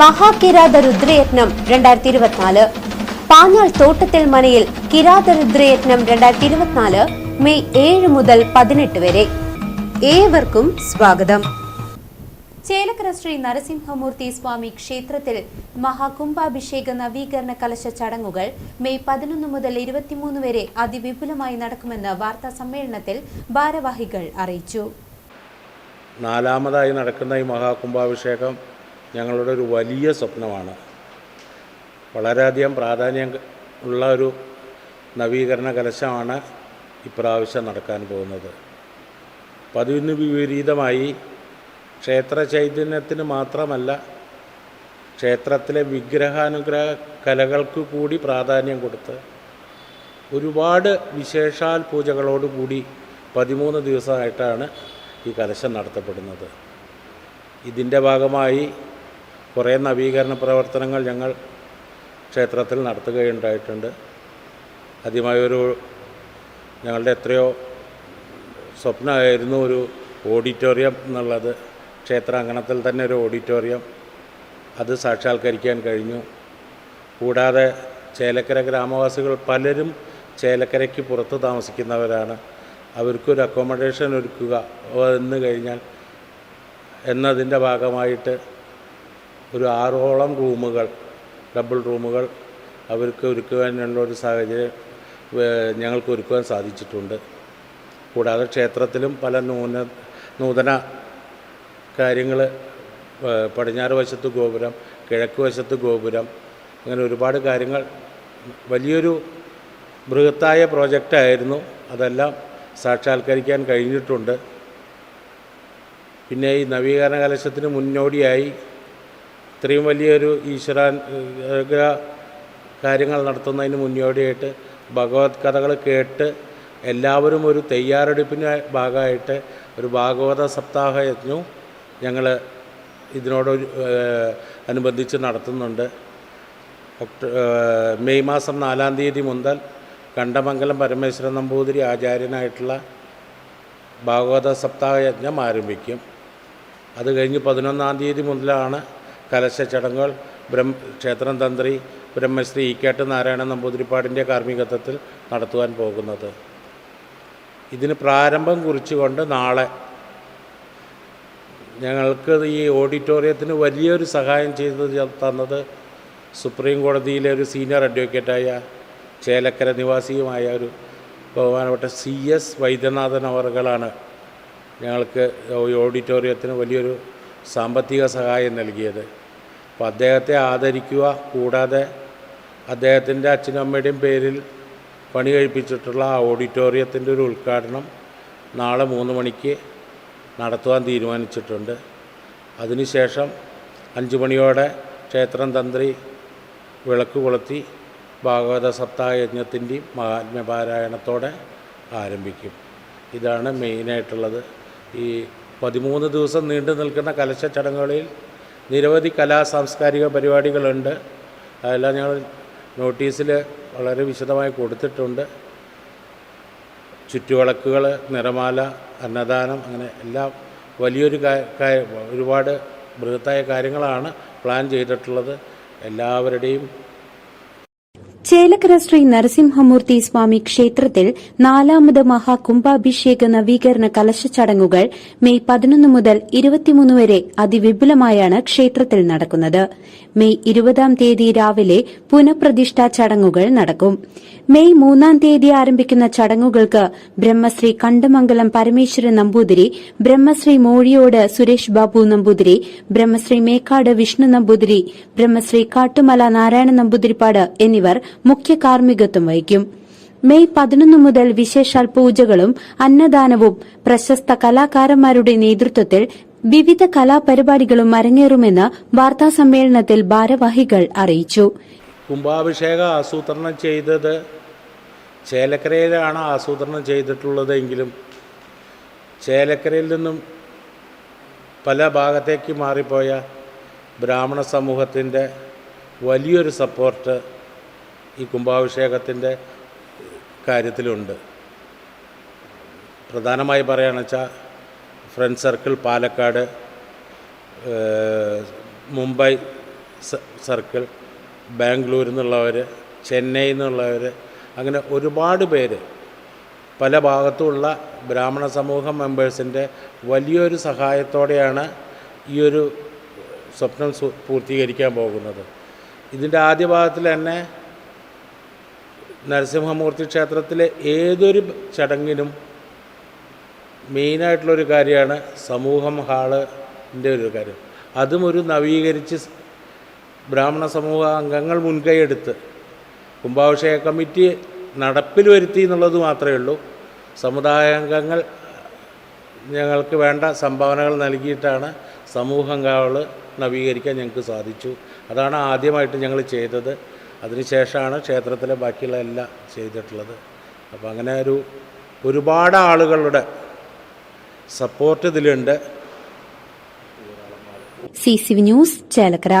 മഹാകിരാത രുദ്രയജ്ഞം രണ്ടായിരത്തി ഇരുപത്തിനാല് പാഞ്ഞാൾ തോട്ടത്തിൽ മനയിൽ കിരാത രുദ്രയജ്ഞം രണ്ടായിരത്തി ഇരുപത്തിനാല് മെയ് ഏഴ് മുതൽ പതിനെട്ട് വരെ. ഏവർക്കും സ്വാഗതം. ചേലക്കര ശ്രീ നരസിംഹമൂർത്തി സ്വാമി ക്ഷേത്രത്തിൽ മഹാകുംഭാഭിഷേക നവീകരണ കലശ ചടങ്ങുകൾ മെയ് പതിനൊന്ന് മുതൽ ഇരുപത്തിമൂന്ന് വരെ അതിവിപുലമായി നടക്കുമെന്ന് വാർത്താ സമ്മേളനത്തിൽ ഭാരവാഹികൾ അറിയിച്ചു. നാലാമതായി നടക്കുന്ന ഈ മഹാകുംഭാഭിഷേകം ഞങ്ങളുടെ ഒരു വലിയ സ്വപ്നമാണ്. വളരെയധികം പ്രാധാന്യം ഉള്ള ഒരു നവീകരണ കലശമാണ് ഇപ്രാവശ്യം നടക്കാൻ പോകുന്നത്. പതിവിന് വിപരീതമായി ക്ഷേത്ര ചൈതന്യത്തിന് മാത്രമല്ല ക്ഷേത്രത്തിലെ വിഗ്രഹാനുഗ്രഹ കലകൾക്ക് കൂടി പ്രാധാന്യം കൊടുത്ത് ഒരുപാട് വിശേഷാൽ പൂജകളോടുകൂടി പതിമൂന്ന് ദിവസമായിട്ടാണ് ഈ കലശം നടത്തപ്പെടുന്നത്. ഇതിന്റെ ഭാഗമായി കുറേ നവീകരണ പ്രവർത്തനങ്ങൾ ഞങ്ങൾ ക്ഷേത്രത്തിൽ നടത്തുകയുണ്ടായിട്ടുണ്ട്. ആദ്യമായൊരു ഞങ്ങളുടെ എത്രയോ സ്വപ്നമായിരുന്നു ഒരു ഓഡിറ്റോറിയം എന്നുള്ളത്. ക്ഷേത്രാങ്കണത്തിൽ തന്നെ ഒരു ഓഡിറ്റോറിയം. അത് സാക്ഷാത്കരിക്കാൻ കഴിഞ്ഞു. കൂടാതെ ചേലക്കര ഗ്രാമവാസികൾ പലരും ചേലക്കരയ്ക്ക് പുറത്ത് താമസിക്കുന്നവരാണ്. അവർക്കൊരു അക്കോമഡേഷൻ ഒരുക്കുക എന്ന് കഴിഞ്ഞാൽ എന്നതിന്റെ ഭാഗമായിട്ട് ഒരു ആറോളം റൂമുകൾ ഡബിൾ റൂമുകൾ അവർക്ക് ഒരുക്കുവാനുള്ള ഒരു സാഹചര്യം ഞങ്ങൾക്ക് ഒരുക്കുവാൻ സാധിച്ചിട്ടുണ്ട്. കൂടാതെ ക്ഷേത്രത്തിലും പല നൂന നൂതന കാര്യങ്ങൾ പടിഞ്ഞാറ് വശത്ത് ഗോപുരം കിഴക്ക് വശത്ത് ഗോപുരം അങ്ങനെ ഒരുപാട് കാര്യങ്ങൾ. വലിയൊരു ബൃഹത്തായ പ്രോജക്റ്റായിരുന്നു അതെല്ലാം സാക്ഷാത്കരിക്കാൻ കഴിഞ്ഞിട്ടുണ്ട്. പിന്നെ ഈ നവീകരണ കലശത്തിന് മുന്നോടിയായി ഇത്രയും വലിയൊരു ഈശ്വരാനുഗ്രഹ കാര്യങ്ങൾ നടത്തുന്നതിന് മുന്നോടിയായിട്ട് ഭഗവത് കഥകൾ കേട്ട് എല്ലാവരും ഒരു തയ്യാറെടുപ്പിന് ഭാഗമായിട്ട് ഒരു ഭാഗവത സപ്താഹ യജ്ഞവും ഞങ്ങൾ ഇതിനോട് അനുബന്ധിച്ച് നടത്തുന്നുണ്ട്. ഒക്ടോ മെയ് മാസം നാലാം തീയതി മുതൽ കണ്ടമംഗലം പരമേശ്വരൻ നമ്പൂതിരി ആചാര്യനായിട്ടുള്ള ഭാഗവത സപ്താഹ യജ്ഞം ആരംഭിക്കും. അത് കഴിഞ്ഞ് പതിനൊന്നാം തീയതി മുതലാണ് കലശ ചടങ്ങുകൾ ബ്രഹ്മ ക്ഷേത്രം തന്ത്രി ബ്രഹ്മശ്രീ ഇക്കേട്ട് നാരായണ നമ്പൂതിരിപ്പാടിന്റെ കാർമ്മികത്വത്തിൽ നടത്തുവാൻ പോകുന്നത്. ഇതിന് പ്രാരംഭം കുറിച്ചുകൊണ്ട് നാളെ ഞങ്ങൾക്ക് ഈ ഓഡിറ്റോറിയത്തിന് വലിയൊരു സഹായം ചെയ്ത് തന്നത് സുപ്രീം കോടതിയിലെ ഒരു സീനിയർ അഡ്വക്കേറ്റായ ചേലക്കര നിവാസിയുമായ ഒരു ബഹുമാനപ്പെട്ട സി എസ് വൈദ്യനാഥൻ അവറുകളാണ് ഞങ്ങൾക്ക് ഈ ഓഡിറ്റോറിയത്തിന് വലിയൊരു സാമ്പത്തിക സഹായം നൽകിയത്. അപ്പോൾ അദ്ദേഹത്തെ ആദരിക്കുക കൂടാതെ അദ്ദേഹത്തിന്റെ അച്ഛനും അമ്മയുടെയും പേരിൽ പണി കഴിപ്പിച്ചിട്ടുള്ള ആ ഓഡിറ്റോറിയത്തിന്റെ ഒരു ഉദ്ഘാടനം നാളെ മൂന്ന് മണിക്ക് നടത്തുവാൻ തീരുമാനിച്ചിട്ടുണ്ട്. അതിനുശേഷം അഞ്ച് മണിയോടെ ക്ഷേത്രം തന്ത്രി വിളക്ക് കൊളുത്തി ഭാഗവത സപ്താഹ യജ്ഞത്തിന്റെയും മഹാത്മ്യപാരായണത്തോടെ ആരംഭിക്കും. ഇതാണ് മെയിനായിട്ടുള്ളത് ഈ പതിമൂന്ന് ദിവസം നീണ്ടു നിൽക്കുന്ന കലശ ചടങ്ങുകളിൽ നിരവധി കലാ സാംസ്കാരിക പരിപാടികളുണ്ട്. അതെല്ലാം ഞങ്ങൾ നോട്ടീസിൽ വളരെ വിശദമായി കൊടുത്തിട്ടുണ്ട്. ചുറ്റുവിളക്കുകൾ നിറമാല അന്നദാനം അങ്ങനെ എല്ലാം വലിയൊരു ഒരുപാട് ബൃഹത്തായ കാര്യങ്ങളാണ് പ്ലാൻ ചെയ്തിട്ടുള്ളത്. എല്ലാവരുടെയും ചേലക്കര ശ്രീ നരസിംഹമൂർത്തി സ്വാമി ക്ഷേത്രത്തിൽ നാലാമത് മഹാകുംഭാഭിഷേക നവീകരണ കലശ ചടങ്ങുകൾ മെയ് പതിനൊന്ന് മുതൽ ഇരുപത്തിമൂന്ന് വരെ അതിവിപുലമായാണ് ക്ഷേത്രത്തിൽ നടക്കുന്നത്. മെയ് ഇരുപതാം തീയതി രാവിലെ പുനഃപ്രതിഷ്ഠാ ചടങ്ങുകൾ നടക്കും. മെയ് മൂന്നാം തീയതി ആരംഭിക്കുന്ന ചടങ്ങുകൾക്ക് ബ്രഹ്മശ്രീ കണ്ടമംഗലം പരമേശ്വരൻ നമ്പൂതിരി ബ്രഹ്മശ്രീ മോഴിയോട് സുരേഷ് ബാബു നമ്പൂതിരി ബ്രഹ്മശ്രീ മേക്കാട് വിഷ്ണു നമ്പൂതിരി ബ്രഹ്മശ്രീ കാട്ടുമല നാരായണ നമ്പൂതിരിപ്പാട് എന്നിവർ മുഖ്യ കാർമ്മികത്വം വഹിക്കും. മെയ് പതിനൊന്ന് മുതൽ വിശേഷാൽ പൂജകളും അന്നദാനവും പ്രശസ്ത കലാകാരന്മാരുടെ നേതൃത്വത്തിൽ വിവിധ കലാപരിപാടികളും അരങ്ങേറുമെന്ന് വാർത്താസമ്മേളനത്തിൽ ഭാരവാഹികൾ അറിയിച്ചു. കുംഭാഭിഷേകം ആസൂത്രണം ചെയ്തത് ചേലക്കരയിലാണ് ആസൂത്രണം ചെയ്തിട്ടുള്ളതെങ്കിലും ചേലക്കരയിൽ നിന്നും പല ഭാഗത്തേക്ക് മാറിപ്പോയ ബ്രാഹ്മണ സമൂഹത്തിന്റെ വലിയൊരു സപ്പോർട്ട് ഈ കുംഭാഭിഷേകത്തിന്റെ കാര്യത്തിലുണ്ട്. പ്രധാനമായി പറയുകയാണെന്ന് വെച്ചാൽ friend circle Palakkad Mumbai circle ബാംഗ്ലൂരിൽ നിന്നുള്ളവർ ചെന്നൈയിൽ നിന്നുള്ളവർ അങ്ങനെ ഒരുപാട് പേര് പല ഭാഗത്തുമുള്ള ബ്രാഹ്മണ സമൂഹ മെമ്പേഴ്സിന്റെ വലിയൊരു സഹായത്തോടെയാണ് ഈ ഒരു സ്വപ്നം പൂർത്തീകരിക്കാൻ പോകുന്നത്. ഇതിന്റെ ആദ്യ ഭാഗത്തിൽ തന്നെ നരസിംഹമൂർത്തി ക്ഷേത്രത്തിലെ ഏതൊരു ചടങ്ങിനും മെയിനായിട്ടുള്ളൊരു കാര്യമാണ് സമൂഹം ഹാളിന്റെ ഒരു കാര്യം. അതും ഒരു നവീകരിച്ച് ബ്രാഹ്മണ സമൂഹ അംഗങ്ങൾ മുൻകൈയെടുത്ത് കുംഭാഭിഷേക കമ്മിറ്റി നടപ്പിൽ വരുത്തി എന്നുള്ളത് മാത്രമേ ഉള്ളൂ. സമുദായ അംഗങ്ങൾ ഞങ്ങൾക്ക് വേണ്ട സംഭാവനകൾ നൽകിയിട്ടാണ് സമൂഹം ഹാൾ നവീകരിക്കാൻ ഞങ്ങൾക്ക് സാധിച്ചു. അതാണ് ആദ്യമായിട്ട് ഞങ്ങൾ ചെയ്തത്. അതിനുശേഷമാണ് ക്ഷേത്രത്തിലെ ബാക്കിയുള്ള എല്ലാം ചെയ്തിട്ടുള്ളത്. അപ്പോൾ അങ്ങനെ ഒരു ഒരുപാട് ആളുകളുടെ സപ്പോർട്ട് ഇതിലുണ്ട്. C C news Chelakkara.